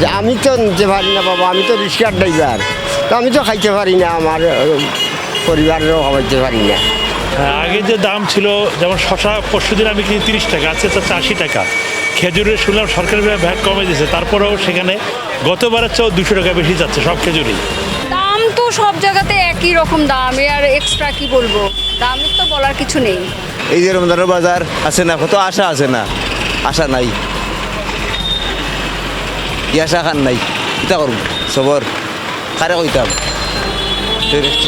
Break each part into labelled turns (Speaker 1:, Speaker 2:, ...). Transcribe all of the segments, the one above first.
Speaker 1: যে আমি তো নিতে পারি না বাবা আমি তো রিক্সার ড্রাইভার। তো আমি তো খাইতে পারি না আমার পরিবারেরও খাওয়াইতে পারি না।
Speaker 2: হ্যাঁ, আগে যে দাম ছিল যেমন শশা পরশু দিন আমি কিনি তিরিশ টাকা আজকে চাচ্ছে আশি টাকা। খেজুরের শুনলাম সরকারি ভ্যাট কমে দিয়েছে তারপরেও সেখানে গতবারের চেয়েও দুশো টাকা বেশি যাচ্ছে সব খেজুরই।
Speaker 3: দাম তো সব জায়গাতে একই রকম দাম এ আর এক্সট্রা কি বলব? দামের তো বলার কিছু নেই।
Speaker 4: এই যে রমজানের বাজার আছে না কত আশা আছে না? আশা নাই। ই আশা খান নাই কিতা করব সবর কারে কইতাম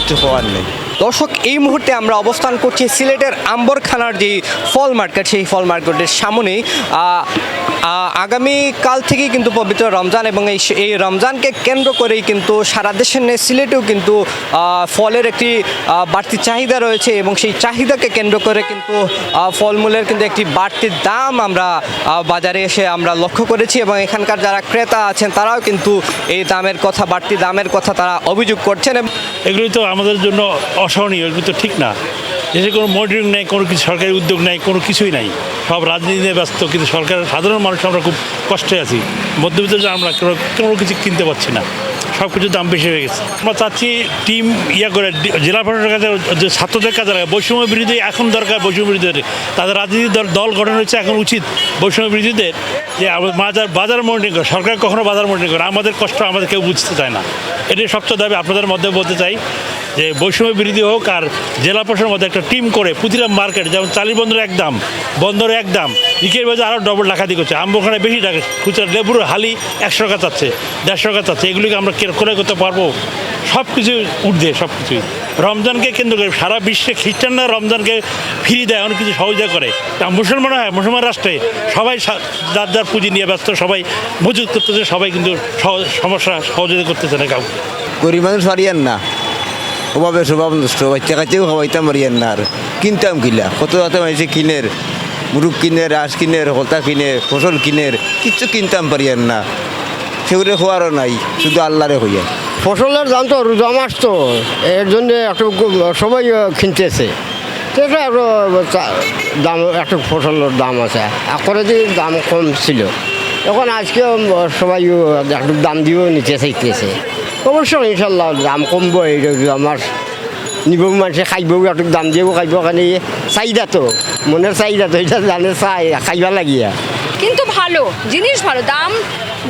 Speaker 4: কিছু নেই
Speaker 5: দর্শক, এই মুহূর্তে আমরা অবস্থান করছি সিলেটের আম্বরখানার যে ফল মার্কেট সেই ফল মার্কেটের সামনেই আগামীকাল থেকেই কিন্তু পবিত্র রমজান এবং এই এই রমজানকে কেন্দ্র করেই কিন্তু সারা দেশের সিলেটেও কিন্তু ফলের একটি বাড়তি চাহিদা রয়েছে এবং সেই চাহিদাকে কেন্দ্র করে কিন্তু ফলমূলের কিন্তু একটি বাড়তি দাম আমরা বাজারে এসে আমরা লক্ষ্য করেছি এবং এখানকার যারা ক্রেতা আছেন তারাও কিন্তু এই দামের কথা, বাড়তি দামের কথা তারা অভিযোগ করছেন
Speaker 2: এগুলি তো আমাদের জন্য অসহনীয়, এগুলি তো ঠিক না। দেশে কোনো মনিটরিং নেই, কোনো কিছু সরকারি উদ্যোগ নেই, কোনো কিছুই নাই। সব রাজনীতি নিয়ে ব্যস্ত, কিন্তু সরকারের সাধারণ মানুষ আমরা খুব কষ্টে আছি। মধ্যবিত্ত যে আমরা কোনো কিছু কিনতে পারছি না। সব কিছুর দাম বেশি হয়ে গেছে। আমরা চাচ্ছি টিম ইয়া করে জেলা প্রশাসনের কাছে যে ছাত্রদের কাজে লাগে বৈষম্য বিরোধী এখন দরকার, বৈষম্য বিরোধীদের। তাদের রাজনীতি দল গঠন হচ্ছে এখন উচিত বৈষম্য বিরোধীদের যে বাজার বাজার মনিটরিং করে। সরকার কখনো বাজার মনিটরিং করে আমাদের কষ্ট আমাদের কেউ বুঝতে চায় না। এটাই সবচেয়ে দাবি। আপনাদের মধ্যে বলতে চাই যে বৈষম্য বিরোধী হোক আর জেলা প্রশাসনের মধ্যে একটা টিম করে প্রতিটা মার্কেট যেমন চালি বন্দরের এক দাম, বন্দরে এক দাম, ইকের বাজার আরও ডবল ডাকাতি করছে। আম্বখানে বেশি টাকা খুচরা লেবুর হালি একশো টাকা চাচ্ছে, দেড়শো টাকা চাচ্ছে, এগুলিকে আমরা কে- করে করতে পারব? সব কিছু উঠবে সব কিছুই রমজানকে কেন্দ্র করে সারা বিশ্বে খ্রিস্টানরা রমজানকে ফিরিয়ে দেয়, অনেক কিছু সহযোগিতা করে। তা মুসলমান হয়, মুসলমান রাষ্ট্রে সবাই যার যার পুঁজি নিয়ে ব্যস্ত, সবাই মজুত করতেছে, সবাই কিন্তু সমস্যা সহযোগিতা করতেছে না কাউকে।
Speaker 4: গরিব মানুষ হারিয়ান না। অভাবে স্বভাব নষ্ট বাচ্চা কাছেও খাওয়াইতাম পারিয়ান না আর কিনতাম কিলা কত যাতে মাইছে কিনের মুরুখ কিনে রাস কিনে হতা কিনে ফসল কিনের কিচ্ছু কিনতাম পারিয়ান না সেগুলো হওয়ারও নাই শুধু আল্লাহরে হইয়া
Speaker 1: ফসলের দাম তো রোজা মাস তো এর জন্য একটু সবাই কিনতেছে একটু দাম একটু ফসলের দাম আছে করে যে দাম কম ছিল এখন আজকে সবাই একটু দাম দিয়েও নিতে চাইতেছে অবশ্য ইনশাল্লাহ, দাম কমবো, এই মাস নিব মানুষে খাইবও একটু দাম দিয়েও খাইব কারণে চাহিদা তো, মনের চাহিদা তো এটা জানে চাই, খাইবা লাগিয়া।
Speaker 3: কিন্তু ভালো, জিনিস ভালো, দাম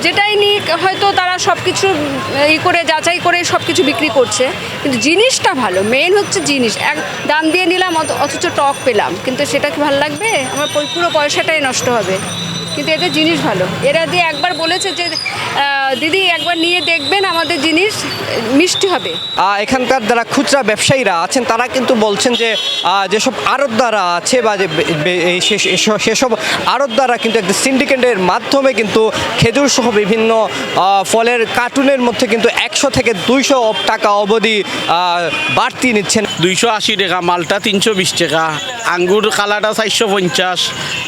Speaker 3: যেটাই নিক, হয়তো তারা সব কিছু ই করে, যাচাই করে সব কিছু বিক্রি করছে, কিন্তু জিনিসটা ভালো মেন হচ্ছে জিনিস, এক দাম দিয়ে নিলাম অথ- অথচ টক পেলাম, কিন্তু সেটা কি ভালো লাগবে? আমার পুরো পয়সাটাই নষ্ট হবে, কিন্তু এদের জিনিস ভালো, এরা দিয়ে একবার বলেছে যে দিদি একবার নিয়ে দেখবেন আমাদের জিনিস মিষ্টি হবে।
Speaker 5: এখানকার যারা খুচরা ব্যবসায়ীরা আছেন তারা কিন্তু বলছেন যে যেসব আড়তদারা আছে বা যে সেসব আড়তদারা কিন্তু একটা সিন্ডিকেটের মাধ্যমে কিন্তু খেজুর সহ বিভিন্ন ফলের কার্টুনের মধ্যে কিন্তু একশো থেকে দুইশো টাকা অবধি বাড়তি নিচ্ছেন।
Speaker 6: দুইশো আশি টাকা মালটা তিনশো বিশ টাকা আঙ্গুর কালাটা চারশো পঞ্চাশ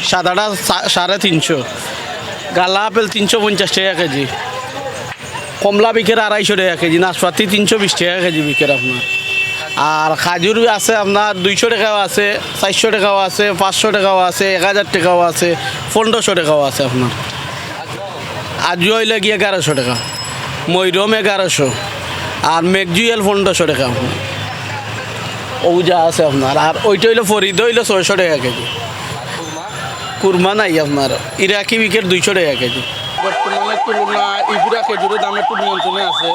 Speaker 6: সাদাটা সা- সাড়ে তিনশো গালা আপেল তিনশো পঞ্চাশ টাকা কেজি। কমলা বিকের আড়াইশো টাকা কেজি, নাশপাতি তিনশো বিশ টাকা কেজি বিকের আপনার। আর খাজুর আছে আপনার দুইশো টাকাও আছে, চারশো টাকাও আছে, পাঁচশো টাকাও আছে, এক হাজার টাকাও আছে, পনেরোশো টাকাও আছে আপনার। আজও হইলে গিয়ে এগারোশো টাকা, ময়ূরম এগারোশো, আর মেঘজুয়েল পনেরোশো টাকা আপনার। ওজা আছে আপনার, আর ওইটা হইল ফরিদ হইল ছয়শো টাকা কেজি। কুরমা নাই আপনার, ইরাকি বিকেট দুইশো টাকা কেজি। বর্তমানে তুলনা ইগুলা খেজুরের দাম একটু নিয়ন্ত্রণে আছে।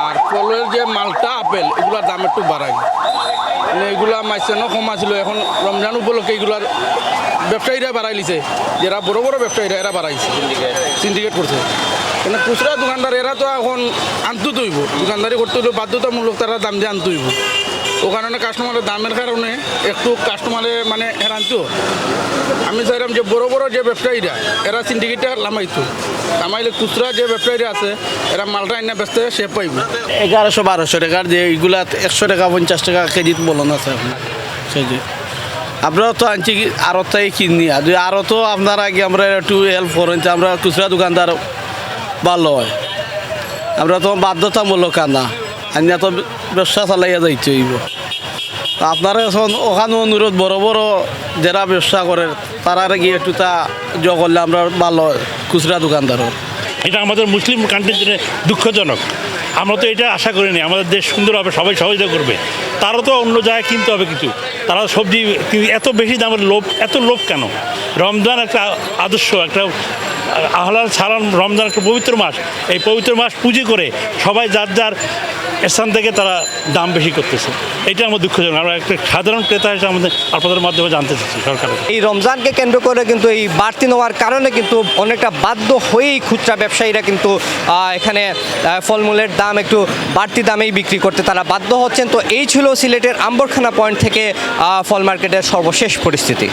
Speaker 6: আর ফলের যে মালটা আপেল, এগুলোর দাম একটু বাড়াই মানে এগুলা মাইসেনও কম আছিল, এখন রমজান উপলক্ষে এগুলার ব্যবসায়ীরা বাড়াই লিছে। যারা বড় বড় ব্যবসায়ীরা, এরা বাড়াইছে। সিন্ডিকেট করছে। কিন্তু খুচরা দোকানদার, এরা তো এখন আনতু তৈব দোকানদারি করতে হইলে বাধ্যতামূলক তারা দাম দিয়ে আনতে হইব। ও কারণে কাস্টমারের দামের কারণে একটু কাস্টমারে মানে হেরান্ত আমি চাইলাম যে বড় বড় যে ব্যবসায়ীরা, এরা সিন্ডিকেটটা লামাইতো লামাইলে খুচরা যে ব্যবসায়ীরা আছে, এরা মালটা আইনা ব্যস্ত সে পাইব। এগারোশো বারোশো টাকার যে এইগুলা একশো টাকা, পঞ্চাশ টাকা কেজিত বলন আছে আপনার। সেই যে। আমরা তো আনছি আরও তাই কিনি, আর যদি আরও তো আপনারা আগে আমরা একটু হেল্প করেন আমরা খুচরা দোকানদার ভালো হয়। আমরা তো বাধ্যতামূলক আনা আনিয়া তো ব্যবসা চালাইয়া যাইতে হইব। আপনারা এখন ওখানে অনুরোধ, বড় বড় যারা ব্যবসা করে, তারা গিয়ে একটু তা জ করলে আমরা ভালো খুচরা দোকানদারও
Speaker 2: এটা আমাদের মুসলিম কান্ট্রির জন্য দুঃখজনক। আমরা তো এটা আশা করিনি, আমাদের দেশ সুন্দর হবে, সবাই সহযোগিতা করবে। তারও তো অন্য জায়গায় কিনতে হবে কিছু। তারা সবজি এত বেশি দামের লোভ, এত লোভ কেন? রমজান একটা আদর্শ, একটা আহলাল সালাম রমজান একটা পবিত্র মাস। এই পবিত্র মাস পুঁজি করে সবাই যার যার স্থান থেকে তারা দাম বেশি করতেছে। এটা আমার দুঃখজনক। আমরা একটা সাধারণ ক্রেতা হিসেবে আমাদের আপনাদের মাধ্যমে জানতে চাচ্ছি সরকারের।
Speaker 5: এই রমজানকে কেন্দ্র করে কিন্তু এই বাড়তি নেওয়ার কারণে কিন্তু অনেকটা বাধ্য হয়েই খুচরা ব্যবসায়ীরা কিন্তু এখানে ফলমূলের দাম একটু বাড়তি দামেই বিক্রি করতে তারা বাধ্য হচ্ছেন। তো এই ছিল সিলেটের আম্বরখানা পয়েন্ট থেকে ফল মার্কেটের সর্বশেষ পরিস্থিতি।